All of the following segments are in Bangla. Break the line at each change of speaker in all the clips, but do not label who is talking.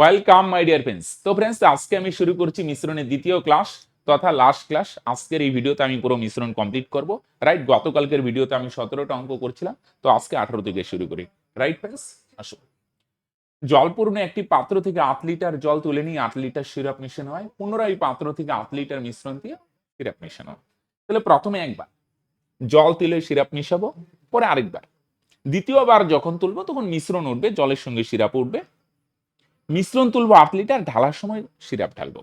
ওয়েলকাম মাই ডিয়ার ফ্রেন্ডস তো ফ্রেন্ডস আজকে আমি শুরু করছি মিশ্রণের দ্বিতীয় ক্লাস তথা লাস্ট ক্লাস আজকের এই ভিডিওতে আমি পুরো মিশ্রণ কমপ্লিট করব। রাইট গতকালকের ভিডিওতে আমি সতেরোটা অঙ্ক করছিলাম। তো আজকে আঠারো থেকে শুরু করি। রাইট ফ্রেন্ডস আসো। জলপূর্ণ একটি পাত্র থেকে আট লিটার জল তুলে নিয়ে আট লিটার সিরাপ মেশানো হয়। পুনরায় পাত্র থেকে আট লিটার মিশ্রণ দিয়ে সিরাপ মেশানো হয়। তাহলে প্রথমে একবার জল তুলে সিরাপ মিশাবো, পরে আরেকবার। দ্বিতীয়বার যখন তুলবো, তখন মিশ্রণ উঠবে, জলের সঙ্গে সিরাপ উঠবে। মিশ্রণ তুলবো আট লিটার, ঢালার সময় সিরাপ ঢালবো।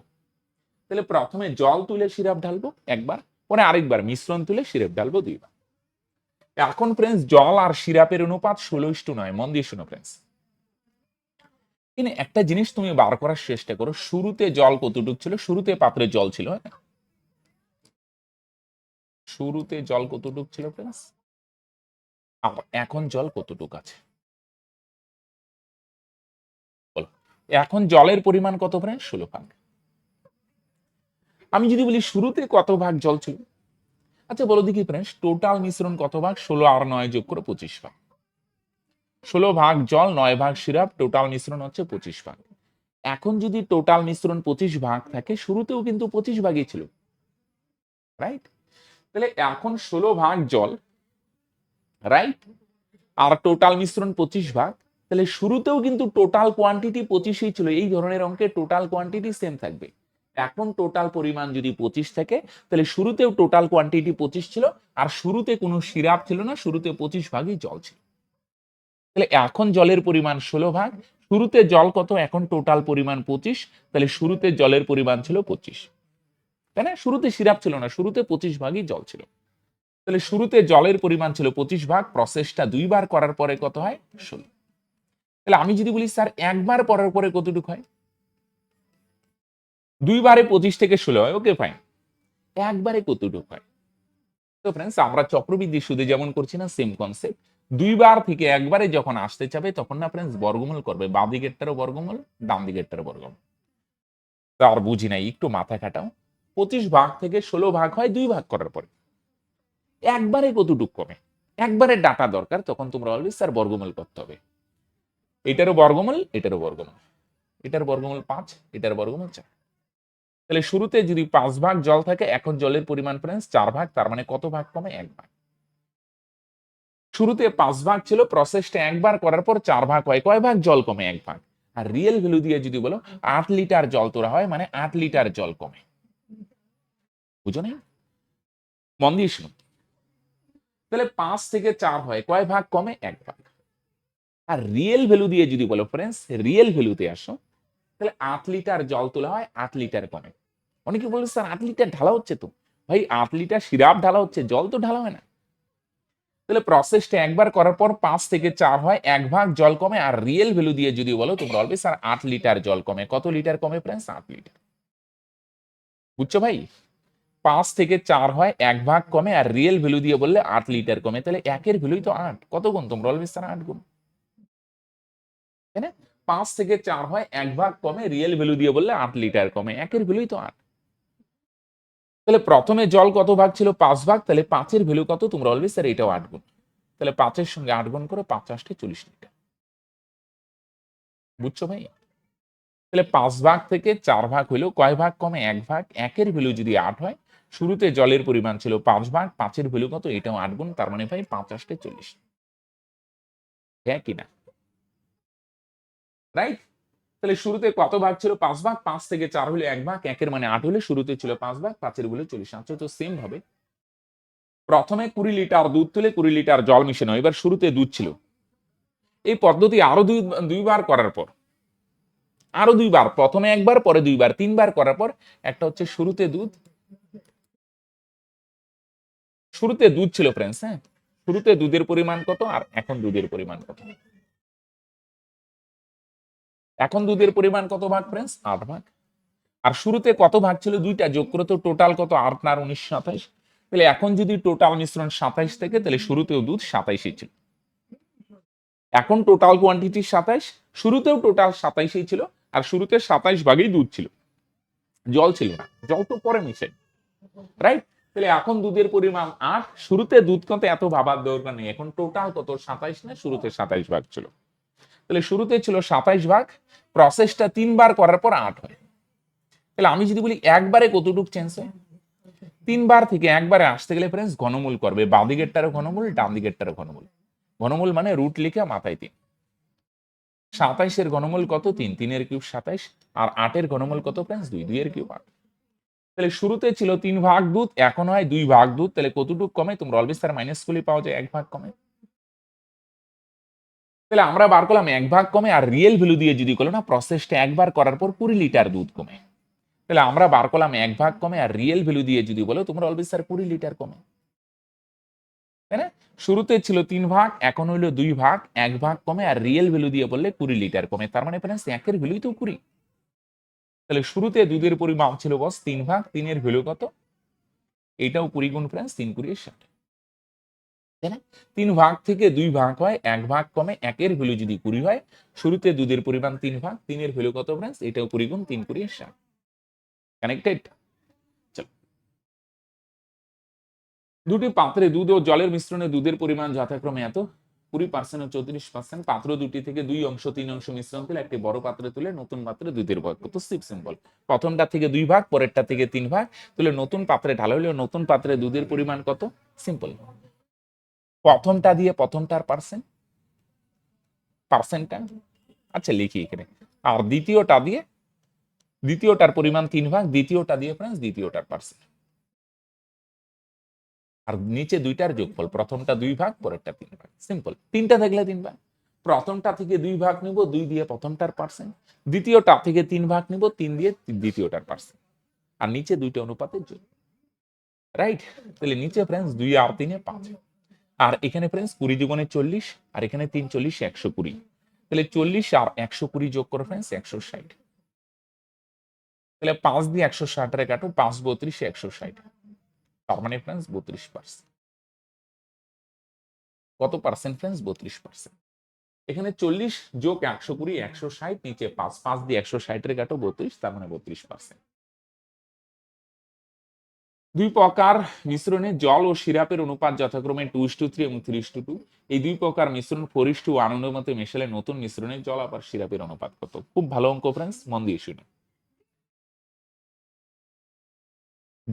তাহলে প্রথমে জল তুলে সিরাপ ঢালবো একবার, পরে আরেকবার মিশ্রণ তুলে সিরাপ ঢালবো দুইবার। এখন ফ্রেন্ডস জল আর সিরাপের অনুপাত ষোলো ইস্টু নয়, মন দিয়ে শোনো ফ্রেন্ডস কিন্তু একটা জিনিস তুমি বার করার চেষ্টা করো, শুরুতে জল কতটুক ছিল? শুরুতে পাত্রে জল ছিল হ্যাঁ? শুরুতে জল কতটুক ছিল ফ্রেন্ডস এখন জল কতটুক আছে? এখন জলের পরিমাণ কত ফ্রেন্ড ষোলো ভাগ। আমি যদি বলি শুরুতে কত ভাগ জল ছিল? আচ্ছা বলো দেখি ফ্রেন্ডস টোটাল মিশ্রণ কত ভাগ? ষোলো আর নয় যোগ করে পঁচিশ ভাগ। ষোলো ভাগ জল, নয় ভাগ সিরাপ টোটাল মিশ্রণ হচ্ছে পঁচিশ ভাগ। এখন যদি টোটাল মিশ্রণ পঁচিশ ভাগ থাকে, শুরুতেও কিন্তু পঁচিশ ভাগই ছিল। রাইট তাহলে এখন ষোলো ভাগ জল রাইট আর টোটাল মিশ্রণ পঁচিশ ভাগ তাহলে শুরুতেও কিন্তু টোটাল কোয়ান্টিটি পঁচিশই ছিল, এই ধরনের অঙ্কে টোটাল কোয়ান্টিটি সেম থাকবে। এখন টোটাল পরিমাণ যদি পঁচিশ থাকে, তাহলে শুরুতেও টোটাল কোয়ান্টিটি পঁচিশ ছিল, আর শুরুতে কোনো সিরাপ ছিল না, শুরুতে পঁচিশ ভাগই জল ছিল। তাহলে এখন জলের পরিমাণ ষোলো ভাগ, শুরুতে জল কত, এখন টোটাল পরিমাণ পঁচিশ, তাহলে শুরুতে জলের পরিমাণ ছিল পঁচিশ। তাই না? শুরুতে সিরাপ ছিল না, শুরুতে পঁচিশ ভাগই জল ছিল। তাহলে শুরুতে জলের পরিমাণ ছিল পঁচিশ ভাগ প্রসেসটা দুইবার করার পরে কত হয়? ষোলো। তাহলে আমি যদি বলি, স্যার, একবার পরের পরে কতটুকু হয়? দুইবারে পঁচিশ থেকে ষোলো হয় ওকে ফাইন একবারে কতটুকু হয়? তো ফ্রেন্ডস আমরা চক্রবৃদ্ধি সুদে যেমন করছি না সেম কনসেপ্ট দুইবার থেকে একবারে যখন আসতে চাবে, তখন না ফ্রেন্ডস বর্গমূল করবে। বাঁ দিকেরটারও বর্গমূল, ডান দিকেরটারও বর্গমূল। তার বুঝি নাই, একটু মাথা খাটাও। পঁচিশ ভাগ থেকে ষোলো ভাগ হয়, দুই ভাগ করার পরে। একবারে কতটুক কমে? একবারে ডাটা দরকার, তখন তোমরা বলবে স্যার, বর্গমূল করতে হবে। এটারও বর্গমূল এটারও বর্গমূল। এটার বর্গমূল পাঁচ, এটার বর্গমূল চার। তাহলে শুরুতে যদি পাঁচ ভাগ জল থাকে, এখন জলের পরিমাণ ফ্রেন্ডস চার ভাগ, তার মানে কত ভাগ কমে এক ভাগ? শুরুতে পাঁচ ভাগ ছিল প্রসেসটা একবার করার পর চার ভাগ হয়, কয় ভাগ? জল কমে এক ভাগ। আর রিয়েল ভ্যালু দিয়ে যদি বলো, আট লিটার জল তোলা হয় মানে আট লিটার জল কমে। বুঝো নেই? মন দিয়ে শুনুন। তাহলে পাঁচ থেকে চার হয়, কয় ভাগ কমে? এক ভাগ। আর রিয়েল ভ্যালু দিয়ে যদি বলো ফ্রেন্ডস রিয়েল ভ্যালুতে আসো, তাহলে আট লিটার জল তোলা হয়, আট লিটার কমে অনেকে বলবে, স্যার, আট লিটার ঢালা হচ্ছে তো? ভাই, আট লিটার সিরাপ ঢালা হচ্ছে, জল তো ঢালা হয় না। তাহলে প্রসেসটা একবার করার পর পাঁচ থেকে চার হয়, এক ভাগ জল কমে, আর রিয়েল ভ্যালু দিয়ে যদি বলো, তোমরা বলবে, স্যার, আট লিটার জল কমে। কত লিটার কমে ফ্রেন্ডস আট লিটার। বুঝছ ভাই? পাঁচ থেকে চার হয়, এক ভাগ কমে, আর রিয়েল ভ্যালু দিয়ে বললে আট লিটার কমে। তাহলে একের ভ্যালুই তো আট। কত গুণ? তোমরা বলবে, স্যার, আট গুণ। তাই না? পাঁচ থেকে চার হয়, এক ভাগ কমে রিয়েল ভ্যালু দিয়ে বললে আট লিটার কমে। একের ভ্যালুই তো আট। তাহলে প্রথমে জল কত ভাগ ছিল? পাঁচ ভাগ। তাহলে পাঁচের ভ্যালু কত? তোমরা বলবে স্যার এটাও আট গুণ। তাহলে পাঁচের সঙ্গে আট গুণ করে পাঁচ আসতে চল্লিশ লিটার বুঝছ ভাই? তাহলে পাঁচ ভাগ থেকে চার ভাগ হইল কয় ভাগ কমে? এক ভাগ। একের ভ্যালু যদি আট হয়, শুরুতে জলের পরিমাণ ছিল পাঁচ ভাগ, পাঁচের ভ্যালু কত? এটাও আট গুণ। তার মানে ভাই পাঁচ আসতে চল্লিশ। হ্যাঁ কিনা রাইট তাহলে শুরুতে কত ভাগ ছিল? পাঁচ ভাগ। পাঁচ থেকে চার হলে এক ভাগ। একের মানে আট হলে শুরুতে ছিল পাঁচ ভাগ। পাঁচের বলে চল্লিশ। আচ্ছা তো সেম ভাবে। প্রথমে কুড়ি লিটার দুধ তুলে কুড়ি লিটার জল মিশানো। এবার শুরুতে দুধ ছিল। এই পদ্ধতি আরও দুই, দুইবার করার পর। আরও দুইবার। প্রথমে একবার, পরে দুইবার। তিনবার করার পর একটা হচ্ছে শুরুতে দুধ। শুরুতে দুধ ছিল ফ্রেন্ডস হ্যাঁ? শুরুতে দুধের পরিমাণ কত? আর এখন দুধের পরিমাণ কত? এখন দুধের পরিমাণ কত ভাগ ফ্রেন্ডস আট ভাগ। আর শুরুতে কত ভাগ ছিল? দুইটা। যোগ করে তো টোটাল কত? আট আর উনিশ, সাতাইশ। তাহলে এখন যদি টোটাল মিশ্রণ সাতাইশ থেকে, তাহলে শুরুতেও দুধ সাতাইশই ছিল। এখন টোটাল কোয়ান্টিটি সাতাইশ, শুরুতেও টোটাল সাতাইশই ছিল, আর শুরুতে সাতাইশ ভাগেই দুধ ছিল। জল ছিল না। জল তো পরে মিশে। রাইট তাহলে এখন দুধের পরিমাণ আট, শুরুতে দুধ কত? এত ভাবার দরকার নেই। এখন টোটাল কত? সাতাইশ না? শুরুতে সাতাইশ ভাগ ছিল। তাহলে শুরুতে ছিল সাতাইশ ভাগ প্রসেসটা তিনবার করার পর আট হয়। তাহলে আমি যদি বলি একবারে কতটুকু চেঞ্জ হয়? তিনবার থেকে একবারে আসতে গেলে ফ্রেন্ডস ঘনমূল করবে। বাঁ দিকেরটারও ঘনমূল ডান দিকেরটারও ঘনমূল। ঘনমূল মানে রুট লিখে মাথায় তিন। সাতাইশের ঘনমূল কত? তিন। তিনের কিউব সাতাইশ আর আটের ঘনমূল কত ফ্রেন্ডস দুই। দুইয়ের কিউব আট। তাহলে শুরুতে ছিল তিন ভাগ দুধ, এখন হয় দুই ভাগ দুধ। তাহলে কতটুকু কমে? তোমরা অলবেজ তার মাইনাস গুলি পাওয়া যায়, এক ভাগ কমে। তাহলে আমরা বার করলাম এক ভাগ কমে আর রিয়েল ভ্যালু দিয়ে যদি করল না প্রসেসটা একবার করার পর কুড়ি লিটার দুধ কমে। তাহলে আমরা বার করলাম এক ভাগ কমে আর রিয়েল ভ্যালু দিয়ে যদি বলো, তোমরা অলবেজ স্যার কুড়ি লিটার কমে। তাই না? শুরুতে ছিল তিন ভাগ, এখন হইল দুই ভাগ, এক ভাগ কমে আর রিয়েল ভ্যালু দিয়ে বললে কুড়ি লিটার কমে। তার মানে ফ্রেন্ডস একের ভ্যালুই তো কুড়ি। তাহলে শুরুতে দুধের পরিমাপ ছিল বস তিন ভাগ, তিনের ভ্যালু কত? এটাও কুড়ি গুণ ফ্রেন্ডস তিন কুড়ি ষাট। তাই না? তিন ভাগ থেকে দুই ভাগ হয়, এক ভাগ কমে, একের ভ্যালু যদি কুড়ি হয়, শুরুতে দুধের পরিমাণ তিন ভাগ, তিনের ভ্যালু কত ফ্রেন্ডস এটাও কুড়ি গুণ তিন কুড়ি ষাট কানেক্টেড দুটি পাত্রে দুধ ও জলের মিশ্রণে দুধের পরিমাণ যথাক্রমে এত। কুড়ি পার্সেন্ট ও চৌত্রিশ পার্সেন্ট পাত্র দুটি থেকে দুই অংশ, তিন অংশ মিশ্রণ তুলে একটি বড় পাত্রে তুলে নতুন পাত্রে দুধের ভাগ কত সিপ সিম্বল প্রথমটা থেকে দুই ভাগ, পরেরটা থেকে তিন ভাগ, তুলে নতুন পাত্রে ঢালা হলে নতুন পাত্রে দুধের পরিমাণ কত? সিম্পল প্রথমটা দিয়ে প্রথমটার পার্সেন্ট পার্সেন্টটা আচ্ছা লিখি এখানে। আর দ্বিতীয়টা দিয়ে, দ্বিতীয়টার পরিমাণ তিন ভাগ, দ্বিতীয়টা দিয়ে ফ্রেন্ডস দ্বিতীয়টার পার্সেন্ট আর নিচে দুইটার যোগফল, প্রথমটা দুই ভাগ, পরেরটা তিন ভাগ। সিম্পল তিনটা থাকলে তিন ভাগ। প্রথমটা থেকে দুই ভাগ নিব, দুই দিয়ে প্রথমটার পার্সেন্ট দ্বিতীয়টা থেকে তিন ভাগ নিব, তিন দিয়ে দ্বিতীয়টার পার্সেন্ট আর নিচে দুইটা অনুপাতের যোগ। রাইট তাহলে নিচে ফ্রেন্ডস দুই আর তিনে পাঁচ। আর এখানে ফ্রেন্ডস কুড়ি দুগুণে চল্লিশ, আর এখানে তিন চল্লিশ, একশো কুড়ি। তাহলে চল্লিশ আর একশো কুড়ি যোগ করো ফ্রেন্ডস একশো ষাট। তাহলে পাঁচ দিয়ে একশো ষাটের কাটো, পাঁচ বত্রিশ একশো ষাট। তার মানে ফ্রেন্ডস বত্রিশ পার্সেন্ট কত পার্সেন্ট ফ্রেন্ডস বত্রিশ পার্সেন্ট এখানে চল্লিশ যোগ একশো কুড়ি, একশো ষাট, নিচে পাঁচ পাঁচ দিয়ে একশো ষাটের কাটো বত্রিশ, তার মানে বত্রিশ পার্সেন্ট দুই প্রকার মিশ্রণে জল ও সিরাপের অনুপাত যথাক্রমে টু টু থ্রি এবং থ্রি টু টু। এই দুই প্রকার মিশ্রণ ফোর ইস টু ওয়ানের মতো মেশালে নতুন মিশ্রণে জল আবার সিরাপের অনুপাত কত? খুব ভালো অঙ্ক ফ্রেন্ডস মন দিয়ে শুনে।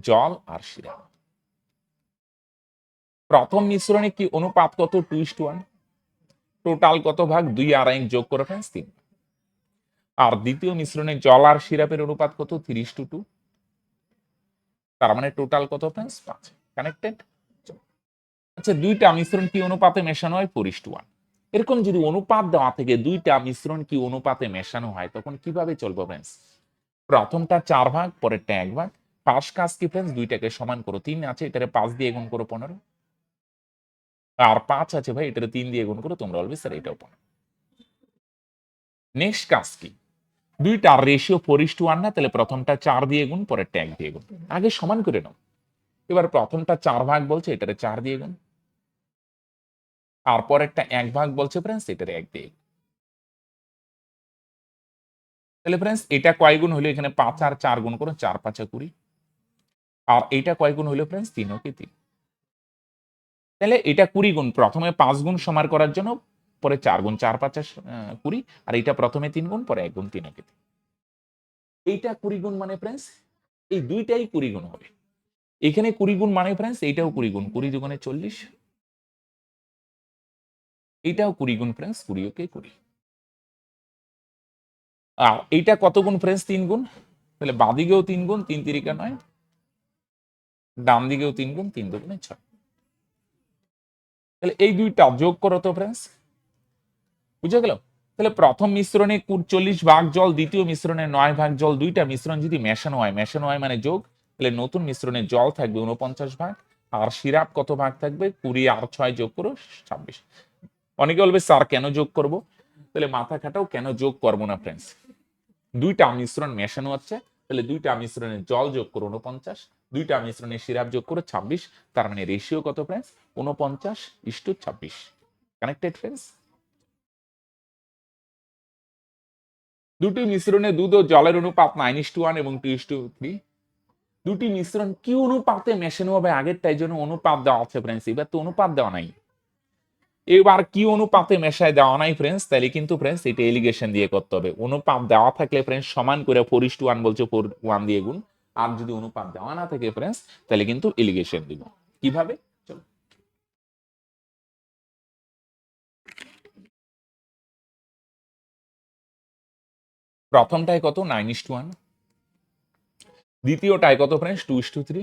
জল আর সিরাপ। প্রথম মিশ্রণে কি অনুপাত কত? Two two one. টোটাল কত ভাগ? দুই আর এক যোগ করে ফ্রেন্ডস তিন। আর দ্বিতীয় মিশ্রণে জল আর সিরাপের অনুপাত কত? Three two two. তার মানে টোটাল কত ফ্রেন্ডস পাঁচ। কানেক্টেড আচ্ছা দুইটা মিশ্রণ কি অনুপাতে মেশানো হয়? ফোর টু ওয়ান এরকম যদি অনুপাত দেওয়া থেকে, দুইটা মিশ্রণ কি অনুপাতে মেশানো হয়, তখন কীভাবে চলবে ফ্রেন্ডস প্রথমটা চার ভাগ, পরেরটা এক ভাগ। পাঁচ কাজ কি ফ্রেন্ডস দুইটাকে সমান করো, তিন আছে, এটারে পাঁচ দিয়ে গুণ করো পনেরো। আর পাঁচ আছে ভাই, এটারে তিন দিয়ে গুণ করো, তোমরা অলবে স্যার এটাও পনেরো নেক্সট কাজ কি? দুইটা ratio four is two one না, তাহলে প্রথমটা চার দিয়ে গুণ পরেরটা এক দিয়ে গুণ। আগে সমান করে নাও। এবার প্রথমটা চার ভাগ বলছে, এটারে চার দিয়ে গুণ। আর পরেরটা এক ভাগ বলছে ফ্রেন্ডস এটারে এক দিয়ে তাহলে ফ্রেন্ডস এটা কয় গুণ হলো এখানে পাঁচ আর চার গুণ করো, চার, পাঁচা কুড়ি। আর এটা কয় গুণ হলো ফ্রেন্ডস তিন, ওকে, তিন। তাহলে এটা কুড়ি গুণ, প্রথমে পাঁচ গুণ সমার করার জন্য পরে চার গুণ চার পাঁচা আহ, কুড়ি আর এটা প্রথমে তিন গুণ পরে এক গুণ তিন তিন এইটা কুড়ি গুণ মানে ফ্রেন্ডস এই দুইটাই কুড়ি গুণ হবে। এখানে কুড়ি গুণ মানে ফ্রেন্ডস এইটাও কুড়ি গুণ। কুড়ি দুগুণে চল্লিশ এইটাও কুড়ি গুণ ফ্রেন্ডস কুড়ি ওকে কুড়ি। আর এইটা কত গুণ ফ্রেন্ডস তিন গুণ। তাহলে বাদিকেও তিন গুণ তিন তিরিকা নয় ডান দিকেও তিন গুণ তিন দুগুণে ছয়। তাহলে এই দুইটা যোগ করো তো ফ্রেন্ডস বুঝে গেল? তাহলে প্রথম মিশ্রণে চল্লিশ ভাগ জল, দ্বিতীয় মিশ্রণে নয় ভাগ জল, দুইটা মিশ্রণ যদি মেশানো হয় মেশানো হয় মানে যোগ, তাহলে নতুন মিশ্রণে জল থাকবে উনপঞ্চাশ ভাগ, আর সিরাপ কত ভাগ থাকবে? কুড়ি আর ছয় যোগ করো, ছাব্বিশ। অনেকে বলবে, স্যার, কেন যোগ করব? তাহলে মাথা খাটাও, কেন যোগ করব না ফ্রেন্ডস দুইটা মিশ্রণ মেশানো হচ্ছে তাহলে দুইটা মিশ্রণে জল যোগ করো উনপঞ্চাশ দুইটা মিশ্রণে সিরাপ যোগ করো ছাব্বিশ, তার মানে রেশিও কত ফ্রেন্ডস উনপঞ্চাশ ইস্টু ছাব্বিশ। কানেক্টেড ফ্রেন্ডস দুটি মিশ্রণে দুধ ও জলের অনুপাত নাইন ইস টু ওয়ান এবং টু ইস টু থ্রি দুটি মিশ্রণ কি অনুপাতে মেশানো হবে আগেরটাই জন্য অনুপাত দেওয়া আছে ফ্রেন্ডস এবার তো অনুপাত দেওয়া নাই। এবার কি অনুপাতে মেশায় দেওয়া নাই ফ্রেন্ডস তাহলে কিন্তু ফ্রেন্ডস এটা এলিগেশন দিয়ে করতে হবে। অনুপাত দেওয়া থাকলে ফ্রেন্ডস সমান করে ফোর ইস টু ওয়ান বলছে ফোর ওয়ান দিয়ে গুণ। আর যদি অনুপাত দেওয়া না থাকে ফ্রেন্ডস তাহলে কিন্তু এলিগেশন দিব। কীভাবে? প্রথমটায় কত? নাইন ইস টু ওয়ান দ্বিতীয়টায় কত friends two is two three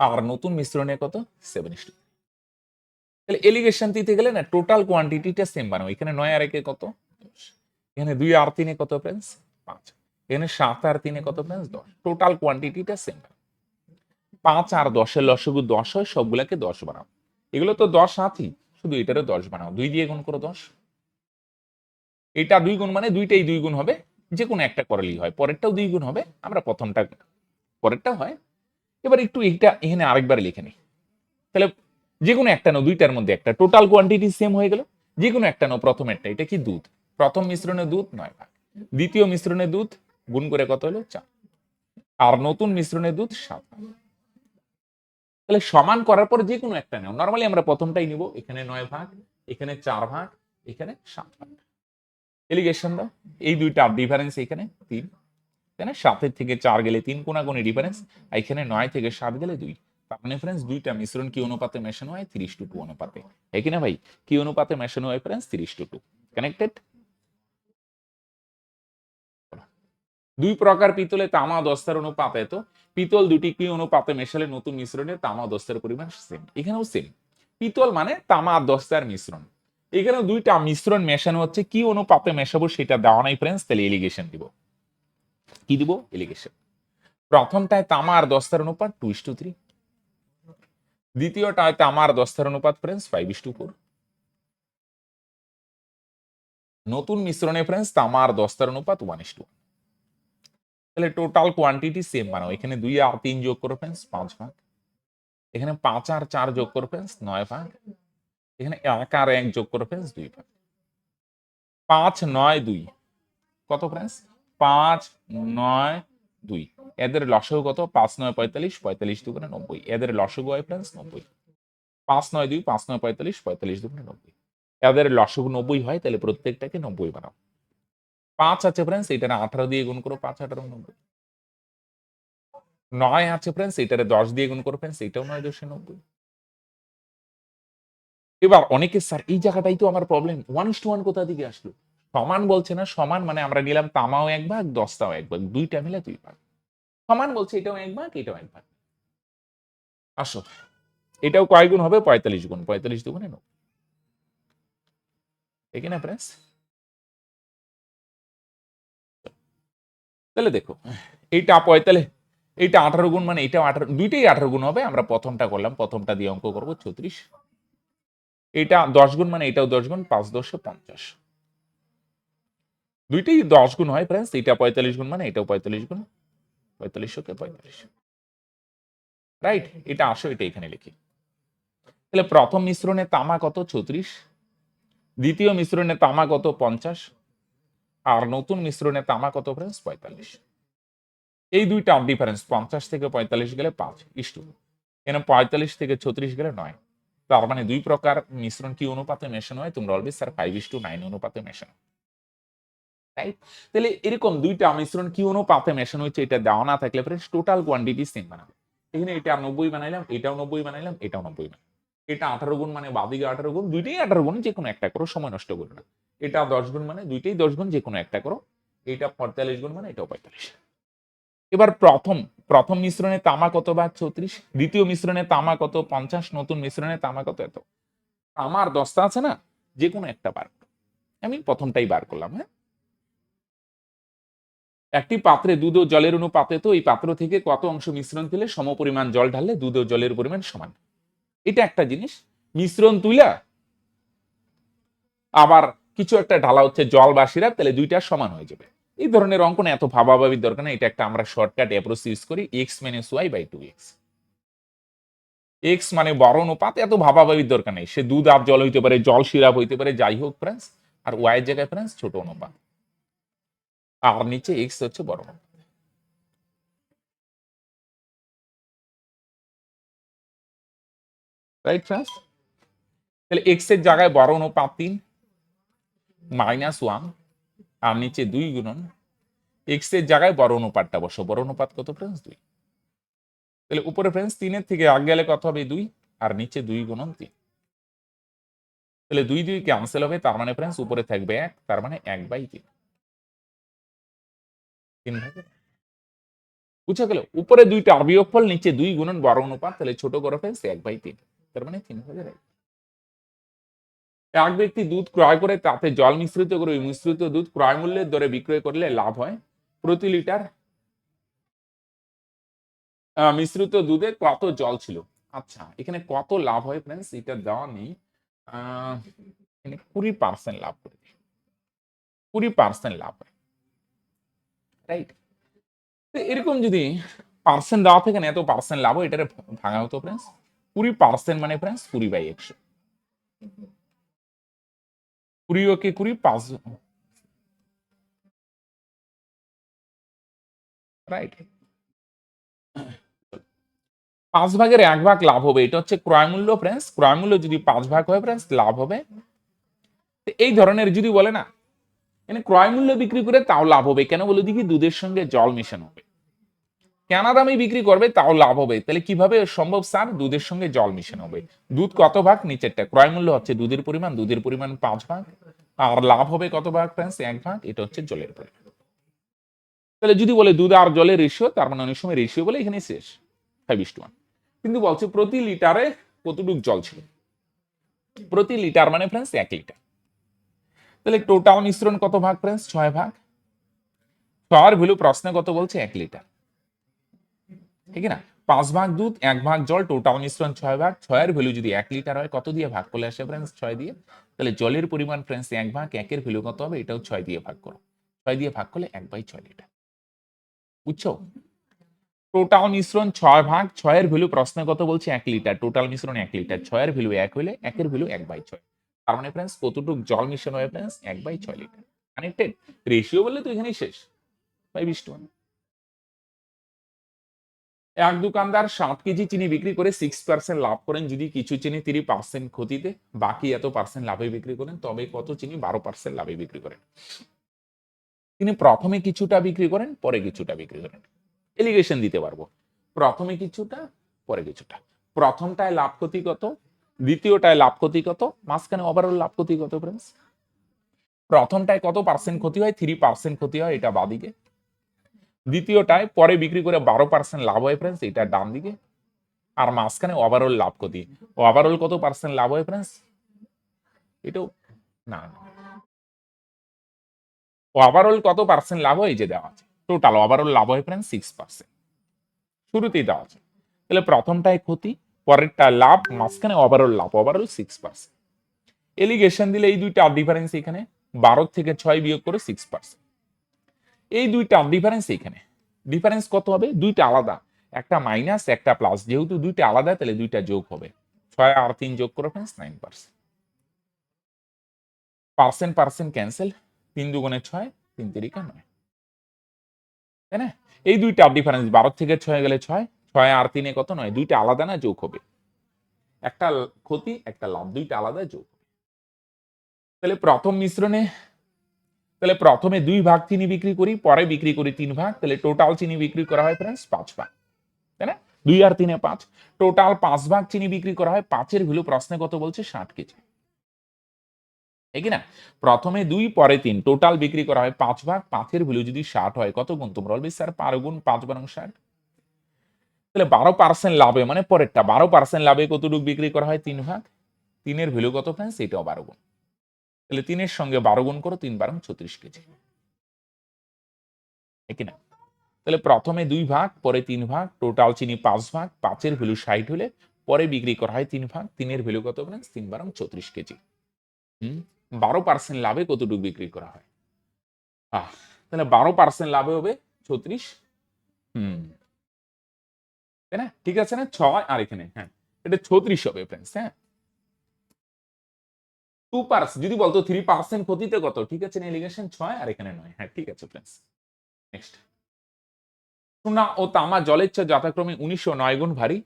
আর নতুন মিশ্রণে কত? সেভেন ইস তাহলে এলিগেশন দিতে গেলে না টোটাল কোয়ান্টিটিটা সেম বানাবো এখানে নয় আর একে কত। এখানে দুই আর তিনে কত ফ্রেন্ডস পাঁচ। এখানে সাত আর তিনে কত ফ্রেন্ডস দশ। টোটাল কোয়ান্টিটিটা সেম পাঁচ আর দশের লসগু দশ হয়, সবগুলাকে দশ বানাও। এগুলো তো দশ হাতই শুধু এটারও দশ বানাও। দুই দিয়ে গুণ করো দশ। এটা দুই গুণ মানে দুইটাই দুই গুণ হবে, যে কোনো একটা করলেই হয়। পরেরটাও দুই গুণ হবে, আমরা প্রথমটা পরেরটাও হয়। এবার একটু এইটা এখানে আরেকবার লিখে নিই। তাহলে যে কোনো একটা নাও, দুইটার মধ্যে একটা। টোটাল কোয়ান্টিটি সেম হয়ে গেল। যে কোনো একটা নাও একটা এটা কি দুধ? প্রথম মিশ্রণে দুধ, নয় ভাগ। দ্বিতীয় মিশ্রণে দুধ, গুণ করে কত হলো? চার। আর নতুন মিশ্রণে দুধ, সাত তাহলে সমান করার পর যে কোনো একটা নাও। নর্মালি আমরা প্রথমটাই নিব। এখানে নয় ভাগ, এখানে চার ভাগ, এখানে সাত ভাগ। এলিগেশন দাও। এই দুইটা ডিফারেন্স এখানে তিন। এখানে সাতের থেকে চার গেলে তিন কোনাগুনি ডিফারেন্স এখানে নয় থেকে সাত গেলে দুই। তার মানে ফ্রেন্ডস দুইটা। মিশ্রণ কি অনুপাতে মেশানো হয়? তিরিশ টু টু অনুপাতে। এই ভাই? কি অনুপাতে মেশানো হয় ফ্রেন্ডস তিরিশ টু টু। কানেক্টেড দুই প্রকার পিতলে তামা দস্তার অনুপাত এত। পিতল দুটি কি অনুপাতে মেশালে নতুন মিশ্রণে তামা দস্তার পরিমাণ সেম এখানেও সেম পিতল মানে তামা দস্তার মিশ্রণ। এখানে দুইটা মিশ্রণ মেশানো হচ্ছে। কি অনুপাতে মেশাবো সেটা দেওয়া নাই ফ্রেন্ডস তাহলে এলিগেশন দিব। কি দিব? এলিগেশন প্রথমটায় তামা আর দস্তার অনুপাত টু ইস টু থ্রি দ্বিতীয়টায় তামা আর দস্তার অনুপাত friends five is two four নতুন মিশ্রণে ফ্রেন্ডস তামার দস্তার অনুপাত ওয়ান ইস টু তাহলে টোটাল কোয়ান্টিটি সেম বানাও। এখানে দুই আর তিন যোগ করো ফ্রেন্ডস পাঁচ ভাগ। এখানে পাঁচ আর চার যোগ করো ফ্রেন্ডস নয় ভাগ। এখানে এক আর এক যোগ করো ফ্রেন্ডস দুই ভাগ পাঁচ, নয়, দুই। কত ফ্রেন্ডস পাঁচ, নয়, দুই। এদের লসগু কত? পাঁচ, নয়, পঁয়তাল্লিশ পঁয়তাল্লিশ দুগুণে নব্বই। এদের লসগু হয় ফ্রেন্ডস নব্বই। পাঁচ, নয়, দুই, পাঁচ, নয়, পঁয়তাল্লিশ পঁয়তাল্লিশ দুগুণে নব্বই। এদের লসগু নব্বই হয়, তাহলে প্রত্যেকটাকে নব্বই বানাও। পাঁচ আছে ফ্রেন্ডস এটারে আঠারো দিয়ে গুণ করো, পাঁচ, আঠারো, নব্বই। নয় আছে ফ্রেন্ডস এটারে দশ দিয়ে গুণ করো ফ্রেন্ডস এটাও নয় দশে নব্বই। এবার অনেকে, স্যার, এই জায়গাটাই তো আমার প্রবলেম ওয়ান টু ওয়ান কোথা থেকে আসলো? সমান বলছে না, সমান মানে আমরা নিলাম তামাও এক ভাগ দশটাও এক ভাগ, দুইটা মিলে দুই ভাগ। সমান বলছে এটাও এক ভাগ, এটাও এক ভাগ। আসো, এটাও কয় গুণ হবে? পঁয়তাল্লিশ গুণ, পঁয়তাল্লিশ দুগুণে নব্বই। ঠিক না ফ্রেন্ডস তাহলে দেখো, এইটা পঁয়তাল্লিশ, এইটা আঠারো গুণ মানে এটাও আঠারো, দুইটাই আঠারো গুণ হবে, আমরা প্রথমটা করলাম, প্রথমটা দিয়ে অঙ্ক করব, ছত্রিশ। এটা দশ গুণ মানে এটাও দশ গুণ, পাঁচ দশে পঞ্চাশ। দুইটাই দশ গুণ হয় ফ্রেন্ডস এটা পঁয়তাল্লিশ গুণ মানে এটাও পঁয়তাল্লিশ গুণ পঁয়তাল্লিশশোকে পঁয়তাল্লিশ। রাইট এটা আসো, এটা এখানে লিখি। তাহলে প্রথম মিশ্রণে তামা কত? ছত্রিশ। দ্বিতীয় মিশ্রণে তামা কত? পঞ্চাশ। আর নতুন মিশ্রণে তামা কত ফ্রেন্ডস পঁয়তাল্লিশ। এই দুইটা ডিফারেন্স পঞ্চাশ থেকে পঁয়তাল্লিশ গেলে পাঁচ ইস্টু এখানে পঁয়তাল্লিশ থেকে ছত্রিশ গেলে নয়। তার মানে দুই প্রকার মিশ্রণ কি অনুপাতে মেশানো হয়? তোমরা বলবে sir five is two nine অনুপাতে মেশানো। রাইট তাহলে এরকম দুইটা মিশ্রণ কি অনুপাতে মেশানো হচ্ছে এটা দেওয়া না থাকলে ফ্রেন্ডস টোটাল কোয়ান্টিটি সেম বানাবে। এখানে এটা নব্বই বানাইলাম, এটাও নব্বই বানাইলাম, এটাও নব্বই বানাইলাম। এটা আঠারো গুণ মানে বাদিকে আঠারো গুণ, দুইটাই আঠারো গুণ যে কোনো একটা করো, সময় নষ্ট করো না। এটা দশ গুণ মানে দুইটাই দশ গুণ যে কোনো একটা করো। এটা পঁয়তাল্লিশ গুণ মানে এটাও পঁয়তাল্লিশ। এবার প্রথম প্রথম মিশ্রণে তামা কত বা চৌত্রিশ দ্বিতীয় মিশ্রণে তামা কত পঞ্চাশ? নতুন মিশ্রণে তামা কত এত? আমার দশটা আছে না? যে কোনো একটা বার। আমি প্রথমটাই বার করলাম হ্যাঁ? একটি পাত্রে দুধ ও জলের অনুপাতে তো এই পাত্র থেকে কত অংশ মিশ্রণ দিলে সমপরিমাণ জল ঢাললে দুধ ও জলের পরিমাণ সমান। এটা একটা জিনিস। মিশ্রণ তুইলা, আবার কিছু একটা ঢালা হচ্ছে জল বা সিরাপ তাহলে দুইটা সমান হয়ে যাবে। এই ধরনের অঙ্কন এত ভাবাভাবির দরকার নেই এটা একটা আমরা শর্টকাট অ্যাপ্রোচ ইউজ করি X minus Y by two X X মানে বড় অনুপাত, এত ভাবাভাবির দরকার নেই। সে দুধ আর জল হইতে পারে, জল সিরাপ হইতে পারে, যাই হোক ফ্রেন্স আর ওয়াই জায়গায় ফ্রেন্স ছোট অনুপাত। আর নিচে এক্স হচ্ছে বড় অনুপাত। রাইট ফ্রেন্স তাহলে এক্সের জায়গায় বড় অনুপাত তিন মাইনাস ওয়ান আর নিচে দুই গুণন এক্সের জায়গায় বড় অনুপাতটা বসো। বড় অনুপাত কত ফ্রেন্ডস দুই। তাহলে উপরে ফ্রেন্ডস তিনের থেকে আগ গেলে কত হবে? দুই। আর নিচে দুই গুণন তিন। তাহলে দুই দুই ক্যান্সেল হবে, তার মানে ফ্রেন্ডস উপরে থাকবে এক, তার মানে এক বাই তিন। তিন বুঝা গেল? উপরে দুইটা বিয়োগফল নিচে দুই গুণন বড় অনুপাত, তাহলে ছোট করে ফ্রেন্ডস এক বাই তিন। তার মানে তিন ভাগের এক। এক ব্যক্তি দুধ ক্রয় করে তাতে জল মিশ্রিত করে ওই মিশ্রিত দুধ ক্রয় মূল্যের দরে বিক্রয় করলে লাভ হয়। প্রতি লিটার মিশ্রিত দুধে কত জল ছিল? আচ্ছা এখানে কত লাভ হয় ফ্রেন্ডস এটা দেওয়া নেই। এখানে কুড়ি পার্সেন্ট লাভ করে কুড়ি পার্সেন্ট লাভ হয়। রাইট এরকম যদি পার্সেন্ট দেওয়া থেকে না এত পার্সেন্ট লাভ হয়, এটারে ভাঙা হতো ফ্রেন্ডস কুড়ি পার্সেন্ট মানে ফ্রেন্ডস কুড়ি বাই একশো। কুড়ি ওকে কুড়ি পাঁচ রাইট পাঁচ ভাগের এক ভাগ লাভ হবে এটা হচ্ছে ক্রয় মূল্য ফ্রেন্ডস ক্রয় মূল্য যদি পাঁচ ভাগ হয় ফ্রেন্ডস লাভ হবে। এই ধরনের যদি বলে না মানে ক্রয় মূল্য বিক্রি করে তাও লাভ হবে। কেন বলে দেখি দুধের সঙ্গে জল মেশানো হবে। কেনা দামে বিক্রি করবে, তাও লাভ হবে। তাহলে কীভাবে সম্ভব, স্যার? দুধের সঙ্গে জল মিশানো হবে। দুধ কত ভাগ? নিচেরটা। ক্রয় মূল্য হচ্ছে দুধের পরিমাণ দুধের পরিমাণ পাঁচ ভাগ। আর লাভ হবে কত ভাগ ফ্রেন্ডস এক ভাগ। এটা হচ্ছে জলের পরিমাণ। তাহলে যদি বলে দুধ আর জলের রেশিও তার মানে অনেক সময় রেশিও বলে এখানে শেষ। ফাইভ ওয়ান কিন্তু বলছে প্রতি লিটারে কতটুকু জল ছিল? প্রতি লিটার মানে ফ্রেন্ডস এক লিটার। তাহলে টোটাল মিশ্রণ কত ভাগ ফ্রেন্ডস ছয় ভাগ। ছয়ের ভ্যালু প্রশ্নে কত বলছে? এক লিটার। ঠিক না? পাঁচ ভাগ দুধ, এক ভাগ জল টোটাল মিশ্রণ ছয় ভাগ। ছয়ের ভ্যালু যদি এক লিটার হয়, কত দিয়ে ভাগ করলে আসে ফ্রেন্ডস ছয় দিয়ে। তাহলে জলের পরিমাণ ফ্রেন্ডস এক ভাগ, একের ভ্যালু কত হবে? এটাও ছয় দিয়ে ভাগ করো। ছয় দিয়ে ভাগ করলে এক বাই ছয় লিটার বুঝছ? টোটাল মিশ্রণ ছয় ভাগ, ছয়ের ভ্যালু প্রশ্নে কত বলছে? এক লিটার টোটাল মিশ্রণ এক লিটার ছয়ের ভ্যালু এক হলে একের ভ্যালু এক বাই ছয়। তার মানে ফ্রেন্ডস কতটুকু জল মিশ্রণ হয় ফ্রেন্ডস এক বাই ছয় লিটার কানেক্টেড রেশিও বললে তো এখানেই শেষ। ফাইভ ইস টু এক দোকানদার সাত কেজি চিনি বিক্রি করে সিক্স পার্সেন্ট লাভ করেন। যদি কিছু চিনি তিরিশ পার্সেন্ট ক্ষতিতে, বাকি এত পার্সেন্ট লাভে বিক্রি করেন, তবে কত চিনি বারো পার্সেন্ট লাভে বিক্রি করেন? তিনি প্রথমে কিছুটা বিক্রি করেন, পরে কিছুটা বিক্রি করেন। এলিগেশন দিতে পারব। প্রথমে কিছুটা, পরে কিছুটা। প্রথমটায় লাভ ক্ষতি কত? দ্বিতীয়টায় লাভ ক্ষতি কত? মাঝখানে ওভারঅল লাভ ক্ষতি কত ফ্রেন্ডস প্রথমটায় কত পার্সেন্ট ক্ষতি হয়? থ্রি পার্সেন্ট ক্ষতি হয়, এটা বাদিকে দ্বিতীয়টায় পরে বিক্রি করে বারো পার্সেন্ট লাভ হয় ফ্রেন্ডস এটা ডান দিকে। আর মাঝখানে ওভারঅল লাভ ক্ষতি। ওভারঅল কত পার্সেন্ট লাভ হয় ফ্রেন্ডস এটাও, না ওভারঅল কত পার্সেন্ট লাভ হয়? এই যে দেওয়া আছে। টোটাল ওভারঅল লাভ হয় ফ্রেন্ডস সিক্স পার্সেন্ট শুরুতেই দেওয়া আছে। তাহলে প্রথমটায় ক্ষতি, পরেরটা লাভ, মাঝখানে ওভারঅল লাভ ওভারঅল সিক্স পার্সেন্ট এলিগেশন দিলে এই দুইটা ডিফারেন্স এখানে। বারো থেকে ছয় বিয়োগ করে সিক্স পার্সেন্ট এই দুইটা ডিফারেন্স এখানে। ডিফারেন্স কত হবে? দুইটা আলাদা। একটা মাইনাস একটা প্লাস যেহেতু দুইটা আলাদা, তাহলে দুইটা যোগ হবে। ছয় আর তিন যোগ করে friends nine percent percent percent cancel তিন দুগুণে ছয়, তিন তিরিকা নয়। তাই না? এই দুইটা ডিফারেন্স বারো থেকে ছয় গেলে ছয় ছয় আর তিনে কত? নয়। দুইটা আলাদা না, যোগ হবে। একটা ক্ষতি, একটা লাভ। দুইটা আলাদা, যোগ তাহলে প্রথম মিশ্রণে তাহলে প্রথমে দুই ভাগ চিনি বিক্রি করি, পরে বিক্রি করি তিন ভাগ, তাহলে টোটাল চিনি বিক্রি করা হয় ফ্রেন্ডস পাঁচ ভাগ, তাই না? দুই আর তিনে পাঁচ টোটাল পাঁচ ভাগ চিনি বিক্রি করা হয়, পাঁচের ভ্যালু প্রশ্নে কত বলছে? ষাট কেজি। না? প্রথমে দুই, পরে তিন টোটাল বিক্রি করা হয় পাঁচ ভাগ, পাঁচের ভ্যালু যদি ষাট হয়, কত গুণ? তোমরা বলবে, স্যার পার গুণ পাঁচ বরং ষাট। তাহলে বারো পার্সেন্ট লাভে মানে পরেরটা, বারো পার্সেন্ট লাভে কতটুকু বিক্রি করা হয়? তিন ভাগ। তিনের ভ্যালু কত ফ্রেন্ডস এটাও বারো গুণ। তাহলে তিনের সঙ্গে বারো গুণ করো তিন বারং ছত্রিশ কেজি। না? তাহলে প্রথমে দুই ভাগ পরে তিন ভাগ টোটাল চিনি পাঁচ ভাগ পাঁচের ভ্যালু ষাট হলে পরে বিক্রি করা হয় তিন ভাগ তিনের ভ্যালু কত ফ্রেন্ডস তিন বারং ছত্রিশ কেজি। হুম? বারো পার্সেন্ট লাভে কতটুকু বিক্রি করা হয়? আহ তাহলে বারো পার্সেন্ট লাভে হবে ছত্রিশ। হুম। তাই না? ঠিক আছে না? ছয় আর এখানে হ্যাঁ। এটা ছত্রিশ হবে ফ্রেন্ডস হ্যাঁ? টু পার্সেন্ট যদি বলতো থ্রি পার্সেন্ট ক্ষতিতে কত? ঠিক আছে এলিগেশন ছয় আর এখানে নয়। হ্যাঁ ঠিক আছে ফ্রেন্ডস নেক্সট সোনা ও তামা জলের চেয়ে যথাক্রমে উনিশশো নয় গুণ ভারী।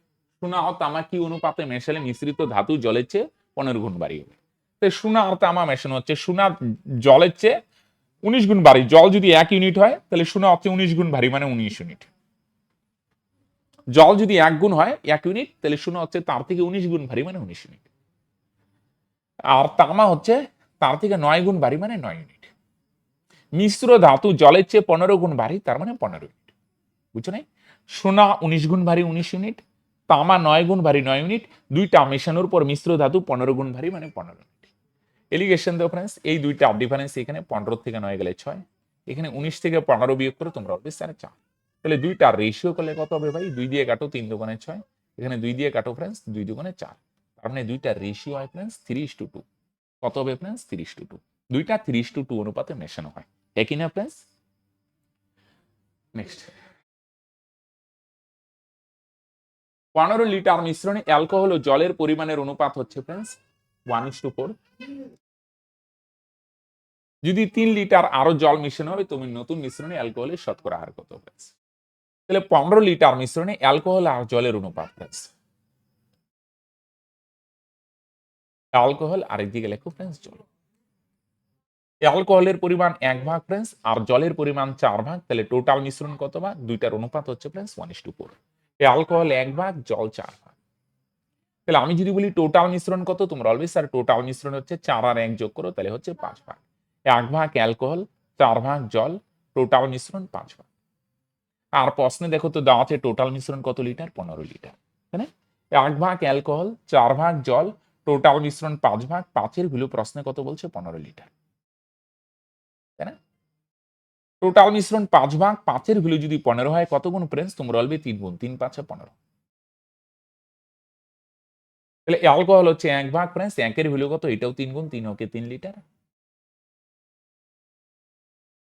সোনা ও তামা কি অনুপাতে মেশালে মিশ্রিত ধাতু জলের চেয়ে পনেরো গুণ বাড়ি হবে? তো সোনা আর তামা মেশানো হচ্ছে, সোনা জলের চেয়ে উনিশ গুণ ভারী। জল যদি এক ইউনিট হয়, তাহলে সোনা হচ্ছে উনিশ গুণ ভারী মানে উনিশ ইউনিট জল যদি এক গুণ হয়, এক ইউনিট তাহলে সোনা হচ্ছে তার থেকে উনিশ গুণ ভারী মানে উনিশ ইউনিট আর তামা হচ্ছে তার থেকে নয় গুণ ভারী মানে নয় ইউনিট মিশ্র ধাতু জলের চেয়ে পনেরো গুণ ভারী তার মানে পনেরো ইউনিট বুঝছ নাই? সোনা উনিশ গুণ ভারী উনিশ ইউনিট তামা নয় গুণ ভারী নয় ইউনিট দুইটা মেশানোর পর মিশ্র ধাতু পনেরো গুণ ভারী মানে পনেরো ইউনিট এলিগেশন দেও ফ্রেন্ডস এই দুইটা ডিফারেন্স এখানে পনেরো থেকে নয় গেলে ছয়, এখানে উনিশ থেকে পনেরো বিয়োগ করে তোমরা হবে স্যার চার। তাহলে দুইটা রেশিও করলে কত হবে ভাই? দুই দিয়ে কাটো তিন দোকানে ছয়, এখানে দুই দিয়ে কাটো ফ্রেন্ডস দুই দোকানে চার। তার মানে দুইটা ratio friends three two two কত হবে থ্রি টু টু দুইটা থ্রি টু টু অনুপাতে মেশানো হয়। একই না নেক্সট পনেরো লিটার মিশ্রণে অ্যালকোহল ও জলের পরিমাণের অনুপাত হচ্ছে friends one is two four যদি তিন লিটার আরও জল মিশানো হবে তুমি নতুন মিশ্রণে অ্যালকোহলের শতকরা হার কত ফ্রেন্ডস তাহলে পনেরো লিটার মিশ্রণে অ্যালকোহল আর জলের অনুপাত ফ্রেন্ডস অ্যালকোহল আরেকদিকে লেখো ফ্রেন্ডস জল। অ্যালকোহলের পরিমাণ এক ভাগ ফ্রেন্ডস আর জলের পরিমাণ চার ভাগ, তাহলে টোটাল মিশ্রণ কত ভাগ? দুইটার অনুপাত হচ্ছে friends one is two four alcohol এক ভাগ, জল চার ভাগ। তাহলে আমি যদি বলি টোটাল মিশ্রণ কত, তোমরা অলওয়েজ স্যার টোটাল মিশ্রণ হচ্ছে চার আর এক যোগ করো, তাহলে হচ্ছে পাঁচ ভাগ। এক ভাগ অ্যালকোহল চার ভাগ জল টোটাল মিশ্রণ পাঁচ ভাগ। আর প্রশ্নে দেখো তো দেওয়া আছে টোটাল মিশ্রণ কত লিটার পনেরো লিটার তাই না? এক ভাগ অ্যালকোহল চার ভাগ জল টোটাল মিশ্রণ পাঁচ ভাগ, পাঁচের ভ্যালু প্রশ্নে কত বলছে? পনেরো লিটার। তাই না? টোটাল মিশ্রণ পাঁচ ভাগ, পাঁচের ভ্যালু যদি পনেরো হয়, কত গুণ ফ্রেন্ডস তোমরা বলবে তিন গুণ, তিন পাঁচে পনেরো। তাহলে অ্যালকোহল হচ্ছে এক ভাগ ফ্রেন্ডস একের ভ্যালু কত? এটাও তিন গুণ, তিন ওকে তিন লিটার।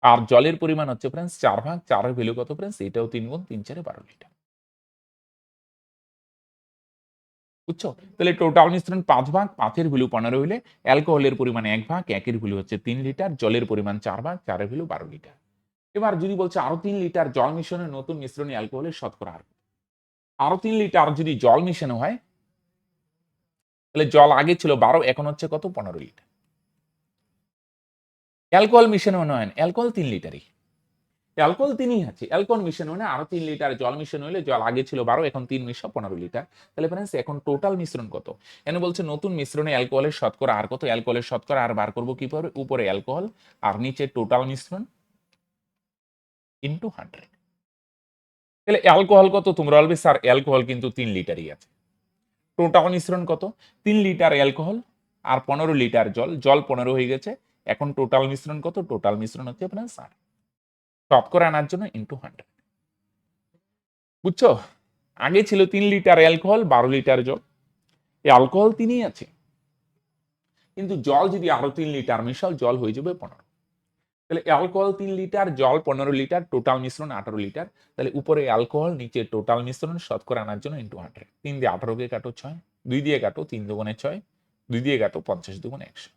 আর জলের পরিমাণ হচ্ছে ফ্রেন্ডস চার ভাগ, চারের ভ্যালু কত ফ্রেন্ডস এটাও তিন গুণ, তিন চারে বারো লিটার। বুঝছ? তাহলে টোটাল মিশ্রণ পাঁচ ভাগ, পাঁচের ভ্যালু পনেরো হইলে অ্যালকোহলের পরিমাণ এক ভাগ, একের ভ্যালু হচ্ছে তিন লিটার, জলের পরিমাণ চার ভাগ, চারের ভ্যালু বারো লিটার। এবার যদি বলছে আরও তিন লিটার জল মিশ্রণে নতুন মিশ্রণে অ্যালকোহলের শতকরা হার আরও তিন লিটার যদি জল মিশানো হয়, তাহলে জল আগে ছিল বারো, এখন হচ্ছে কত? পনেরো লিটার। অ্যালকোহল মিশানো নয় অ্যালকোহল তিন লিটারই। অ্যালকোহল তিনই আছে। অ্যালকোহল মিশানো মানে আরও তিন লিটার, জল মিশানো হলে, জল আগে ছিল বারো, এখন তিন মিশা পনেরো লিটার। তাহলে ফ্রেন্ডস এখন টোটাল মিশ্রণ কত? এখানে বলছে নতুন মিশ্রণে অ্যালকোহলের শতকরা আর কত? অ্যালকোহলের শতকরা আর বার করব কি পাবে উপরে অ্যালকোহল আর নিচে টোটাল মিশ্রণ ইন্টু হান্ড্রেড তাহলে অ্যালকোহল কত? তোমরা বলবে স্যার অ্যালকোহল কিন্তু তিন লিটারই আছে। টোটাল মিশ্রণ কত? তিন লিটার অ্যালকোহল আর পনেরো লিটার জল। জল পনেরো হয়ে গেছে। এখন টোটাল মিশ্রণ কত? টোটাল মিশ্রণ হচ্ছে আপনার ষাট। শতকরা আনার জন্য ইন্টু হান্ড্রেড বুঝছ? আগে ছিল তিন লিটার অ্যালকোহল বারো লিটার জল। এই অ্যালকোহল তিনই আছে। কিন্তু জল যদি আরও তিন লিটার মিশাল জল হয়ে যাবে পনেরো। তাহলে অ্যালকোহল তিন লিটার, জল পনেরো লিটার টোটাল মিশ্রণ আঠারো লিটার। তাহলে উপরে অ্যালকোহল নিচে টোটাল মিশ্রণ শতকরা আনার জন্য ইন্টু হান্ড্রেড তিন দিয়ে আঠারোকে কাটো ছয়, দুই দিয়ে কাটো তিন দুগুণে ছয়, দুই দিয়ে কাটো পঞ্চাশ দুগুণে একশো।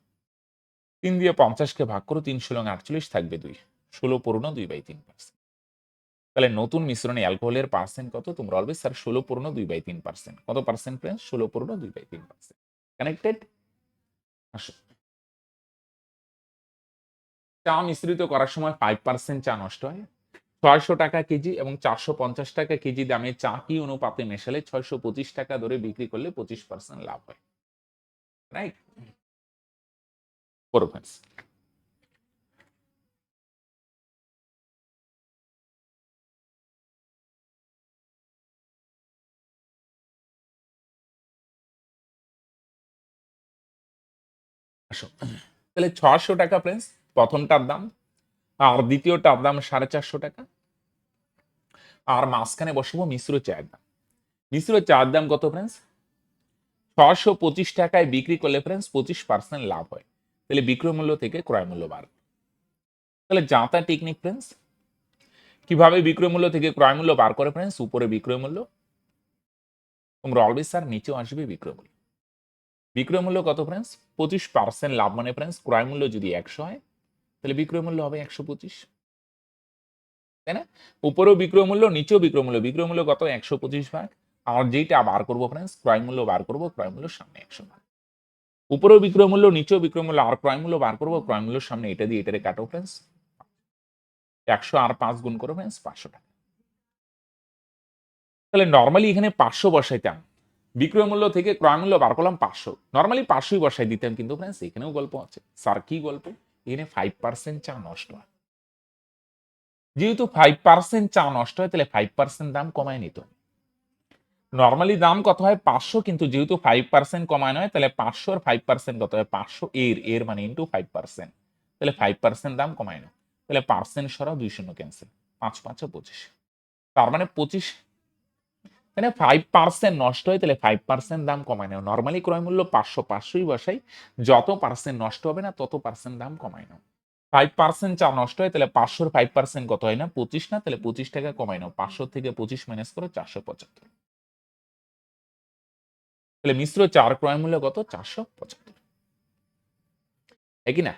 তিন দিয়ে পঞ্চাশকে ভাগ করো তিন ষোলো আটচল্লিশ থাকবে দুই। ষোলো পূর্ণ, দুই বাই তিন পার্সেন্ট তাহলে নতুন মিশ্রণে অ্যালকোহলের পার্সেন্ট কত? তোমরা বলবে স্যার ষোলো পূর্ণ, দুই বাই তিন পার্সেন্ট কত পার্সেন্ট ফ্রেন্ড ষোলো পূর্ণ, দুই বাই তিন পার্সেন্ট কানেক্টেড আসো। চা মিশ্রিত করার সময় ফাইভ পার্সেন্ট চা নষ্ট হয়। ছয়শো টাকা কেজি এবং চারশো পঞ্চাশ টাকা কেজি দামে চা কি অনুপাতে মেশালে ছয়শো পঁচিশ টাকা ধরে বিক্রি করলে পঁচিশ পার্সেন্ট লাভ হয়। রাইট ফ্রেন্ডস তাহলে ছশো টাকা ফ্রেন্ডস প্রথমটার দাম, আর দ্বিতীয়টার দাম সাড়ে চারশো টাকা। আর মাঝখানে বসাবো মিশ্র চায়ের দাম। মিশ্র চায়ের দাম কত ফ্রেন্ডস ছশো পঁচিশ টাকায় বিক্রি করলে ফ্রেন্ডস পঁচিশ পার্সেন্ট লাভ হয়। তাহলে বিক্রয় মূল্য থেকে ক্রয় মূল্য বাড়বে তাহলে যাতা টেকনিক ফ্রেন্ডস কীভাবে বিক্রয় মূল্য থেকে ক্রয় মূল্য বার করে ফ্রেন্ডস উপরে বিক্রয় মূল্য। তোমরা অলওয়েজ স্যার নিচেও আসবে বিক্রয় মূল্য। বিক্রয় মূল্য কত ফ্রেন্ডস পঁচিশ পার্সেন্ট লাভ মানে ফ্রেন্ডস ক্রয় মূল্য যদি একশো হয়, তাহলে বিক্রয় মূল্য হবে একশো পঁচিশ। তাই না? উপরেও বিক্রয় মূল্য, নিচেও বিক্রয় মূল্য। বিক্রয় মূল্য কত? একশো পঁচিশ ভাগ। আর যেইটা বার করব ফ্রেন্ডস ক্রয় মূল্য বার করব, ক্রয় মূল্য সামনে একশো ভাগ। উপরেও বিক্রয় মূল্য, নিচেও বিক্রয় মূল্য, আর ক্রয় মূল্য বার করব, ক্রয় মূল্যের সামনে এটা দিয়ে এটারে কাটো ফ্রেন্ডস একশো আর পাঁচ গুণ করো ফ্রেন্ডস পাঁচশো টাকা। তাহলে নর্মালি এখানে পাঁচশো বসাইতাম। বিক্রয় মূল্য থেকে ক্রয় মূল্য বার করলাম পাঁচশো। নর্মালি পাঁচশোই বসাই দিতাম কিন্তু ফ্রেন্ডস এখানেও গল্প আছে। স্যার কি গল্প? এখানে ফাইভ পার্সেন্ট চা নষ্ট হয়। যেহেতু ফাইভ পার্সেন্ট চা নষ্ট হয়, তাহলে ফাইভ পার্সেন্ট দাম কমায় নিত। নর্মালি দাম কত হয়? পাঁচশো, কিন্তু যেহেতু ফাইভ পার্সেন্ট কমায় নয়, তাহলে পাঁচশোর ফাইভ পার্সেন্ট কত হয়? পাঁচশো, এর এর মানে ইন্টু ফাইভ পার্সেন্ট তাহলে ফাইভ পার্সেন্ট দাম কমায় না তাহলে পার্সেন্ট সরাও, দুই শূন্য ক্যান্সেল পাঁচ, পাঁচও পঁচিশ। তার মানে পঁচিশ মানে ফাইভ পার্সেন্ট নষ্ট হয় তাহলে ফাইভ পার্সেন্ট দাম কমায় না নর্মালি ক্রয় মূল্য পাঁচশো, পাঁচশোই বসাই। যত পার্সেন্ট নষ্ট হবে না, তত পার্সেন্ট দাম কমায় নাও। ফাইভ পার্সেন্ট চা নষ্ট হয় তাহলে পাঁচশোর ফাইভ পার্সেন্ট কত হয় না? পঁচিশ না? তাহলে পঁচিশ টাকা কমায় নাও। পাঁচশো থেকে পঁচিশ মাইনাস করো, চারশো পঁচাত্তর। তাহলে মিশ্র চার ক্রয় মূল্য কত? চারশো পঁচাত্তর। একই না?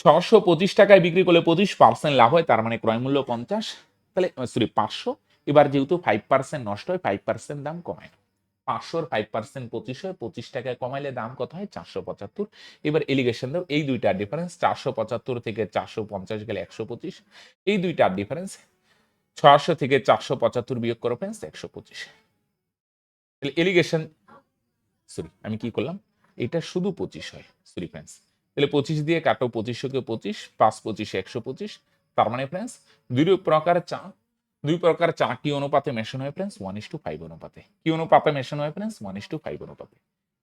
ছশো পঁচিশ টাকায় বিক্রি করলে পঁচিশ পার্সেন্ট লাভ হয়, তার মানে ক্রয় মূল্য পঞ্চাশ। তাহলে সরি পাঁচশো এবার যেহেতু ফাইভ পার্সেন্ট নষ্ট হয় ফাইভ পার্সেন্ট দাম কমায়। পাঁচশোর ফাইভ পার্সেন্ট পঁচিশ হয়, পঁচিশ টাকায় কমাইলে দাম কত হয়? চারশো পঁচাত্তর। এবার এলিগেশন দাও, এই দুইটার ডিফারেন্স চারশো পঁচাত্তর থেকে চারশো পঞ্চাশ গেলে একশো পঁচিশ। এই দুইটার ডিফারেন্স ছশো থেকে চারশো পঁচাত্তর বিয়োগ করো ফ্রেন্স একশো পঁচিশ। এলিগেশন সরি আমি কি করলাম? এটা শুধু পঁচিশ হয় সরি ফ্রেন্স তাহলে পঁচিশ দিয়ে কাটো পঁচিশশোকে পঁচিশ, পাঁচ পঁচিশে একশো পঁচিশ। তার মানে ফ্রেন্স দুই প্রকার চা দুই প্রকার চা, কি অনুপাতে মেশানো হয় friends one is two five অনুপাতে। কি অনুপাতে মেশানো হয় friends one is two five অনুপাতে।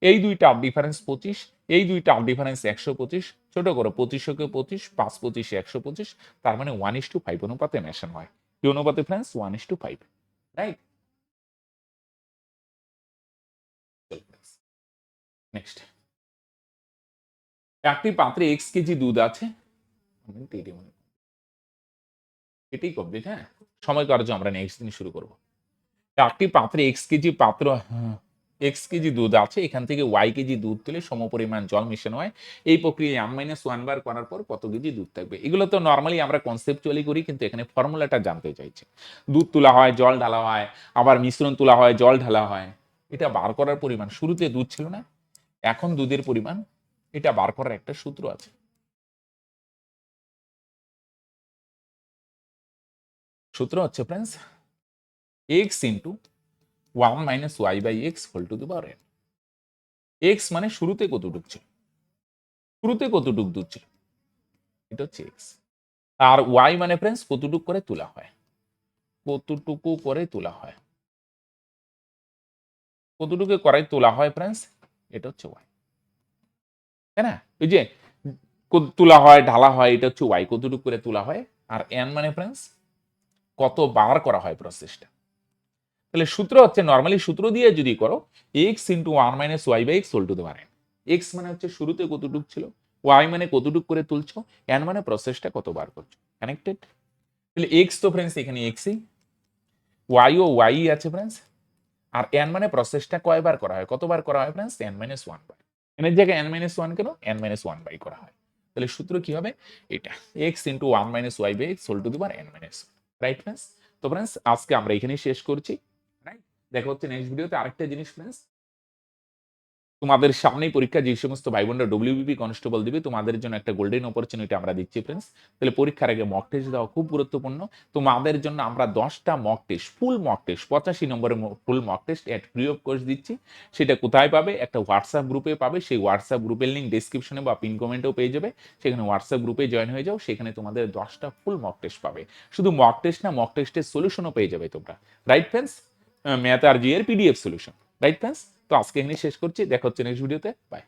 এই দুইটা আপ ডিফারেন্স পঁচিশ, এই দুইটা আপ ডিফারেন্স একশো পঁচিশ, ছোট করো পঁচিশশোকে পঁচিশ, পাঁচ পঁচিশে একশো পঁচিশ, তার মানে ওয়ান ইস টু ফাইভ অনুপাতে মেশানো হয়। কি অনুপাতে friends one is two five right next একটি পাত্রে এক্স কেজি দুধ আছে। এটাই কমপ্লিট হ্যাঁ? সময় কার্য আমরা নেক্সট দিন শুরু করব। একটি পাত্রে এক্স কেজি পাত্র এক্স কেজি দুধ আছে, এখান থেকে ওয়াই কেজি দুধ তুলে সমপরিমাণ জল মিশানো হয়। এই প্রক্রিয়ায় এম মাইনাস ওয়ান বার করার পর কত কেজি দুধ থাকবে? এগুলো তো নর্মালি আমরা কনসেপচুয়ালি করি, কিন্তু এখানে ফর্মুলাটা জানতে চাইছে। দুধ তোলা হয়, জল ঢালা হয়, আবার মিশ্রণ তোলা হয়, জল ঢালা হয়। এটা বার করার পরিমাণ, শুরুতে দুধ ছিল না, এখন দুধের পরিমাণ, এটা বার করার একটা সূত্র আছে। সূত্র হচ্ছে friends X into one minus Y by X whole to the power N X মানে শুরুতে কতটুক ছিল শুরুতে কতটুক ছিল এটা হচ্ছে এক্স আর ওয়াই মানে ফ্রেন্ডস কতটুক করে তোলা হয়? কতটুকু করে তোলা হয়? কতটুকু করে তোলা হয় ফ্রেন্ডস এটা হচ্ছে ওয়াই তাই না? ওই যে তোলা হয়, ঢালা হয়, এটা হচ্ছে ওয়াই কতটুকু করে তোলা হয়? আর এন মানে ফ্রেন্ডস কতবার করা হয় প্রসেসটা তাহলে সূত্র হচ্ছে নর্মালি সূত্র দিয়ে যদি করো X into one minus Y by X whole to পারেন এক্স মানে হচ্ছে শুরুতে কতটুক ছিল ওয়াই মানে কতটুক করে তুলছো এন মানে প্রসেসটা কতবার করছ। কানেক্টেড তাহলে এক্স তো ফ্রেন্ডস এখানে এক্সই ওয়াই ও ওয়াই আছে ফ্রেন্ডস আর এন মানে প্রসেসটা কয়বার করা হয়? কতবার করা হয় friends N minus one by এনের জায়গায় এন মাইনাস ওয়ান কেন? এন মাইনাস ওয়ান বাই করা হয়। তাহলে সূত্র কি হবে? এটা X into one minus Y by X whole to the power N minus right friends তো ফ্রেন্ডস আজকে আমরা এখানেই শেষ করছি। রাইট দেখা হচ্ছে নেক্সট ভিডিওতে আরেকটা জিনিস ফ্রেন্ডস তোমাদের সামনেই পরীক্ষা, যে সমস্ত ভাই বোনরা ডব্লিউবিপি কনস্টেবল দিবে, তোমাদের জন্য একটা গোল্ডেন অপরচুনিটি আমরা দিচ্ছি ফ্রেন্ডস তাহলে পরীক্ষার আগে মক টেস্ট দেওয়া খুব গুরুত্বপূর্ণ। তোমাদের জন্য আমরা দশটা mock test full mock test পঁচাশি নম্বরের full mock test at free of course দিচ্ছি। সেটা কোথায় পাবে? একটা হোয়াটসঅ্যাপ গ্রুপে পাবে। সেই হোয়াটসঅ্যাপ গ্রুপের লিঙ্ক ডিসক্রিপশনে বা পিন কমেন্টেও পেয়ে যাবে। সেখানে হোয়াটসঅ্যাপ গ্রুপে জয়েন হয়ে যাও। সেখানে তোমাদের দশটা ফুল মক টেস্ট পাবে। শুধু মক টেস্ট না মক টেস্টের সলিউশনও পেয়ে যাবে তোমরা। রাইট ফ্রেন্ডস ম্যাথ আর জি এর পিডিএফ সলিউশন রাইট ফ্রেন্ডস তো আজকে এখানে শেষ করছি। দেখা হচ্ছে নেক্সট ভিডিওতে বাই